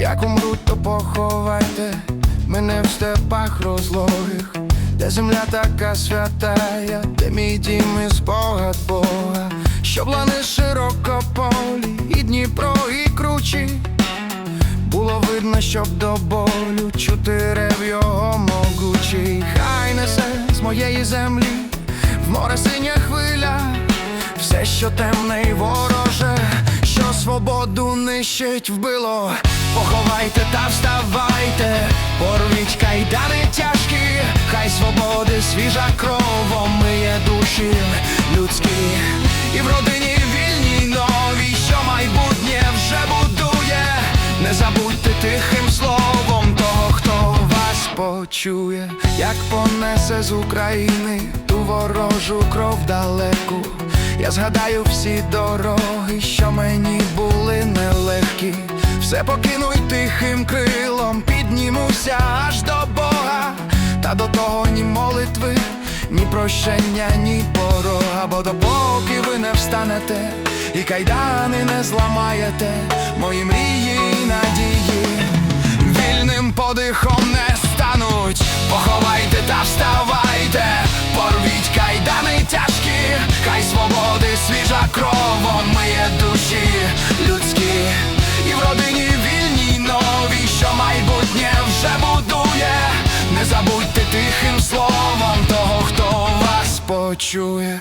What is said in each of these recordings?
Як умру, то поховайте мене в степах розлогих, де земля така святая, де мій дім і спогад Бога, що плани широкополі, і Дніпро, і кручі. Було видно, щоб до болю чути рев його могучий. Хай несе з моєї землі, в море синя хвиля, все, що темне і вороже, що свободу нищить, вбило. Поховайте та вставайте, порвіть кайдани тяжкі, хай свободи свіжа кров омиє душі людські, і в родині вільній новій, що майбутнє вже будує. Не забудьте тихим словом того, хто вас почує, як понесе з України ту ворожу кров далеку. Я згадаю всі дороги, що мені були нелегкі. Все покину й тихим крилом, піднімуся аж до Бога, та до того ні молитви, ні прощення, ні порога, бо допоки ви не встанете і кайдани не зламаєте, мої мрії почує.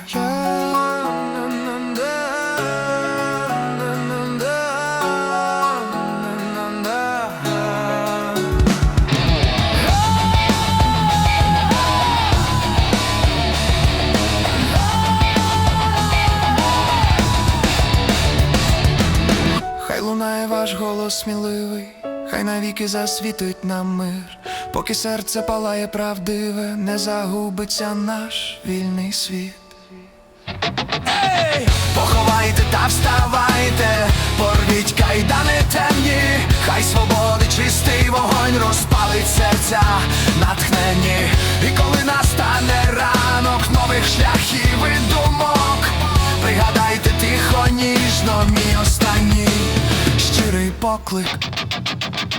Хай лунає ваш голос сміливий, хай навіки засвітить нам мир, поки серце палає правдиве, не загубиться наш вільний світ. Ей! Поховайте та вставайте, порвіть кайдани темні, хай свободи чистий вогонь розпалить серця натхненні. І коли настане ранок нових шляхів і думок, пригадайте тихо, ніжно, мій останній spark click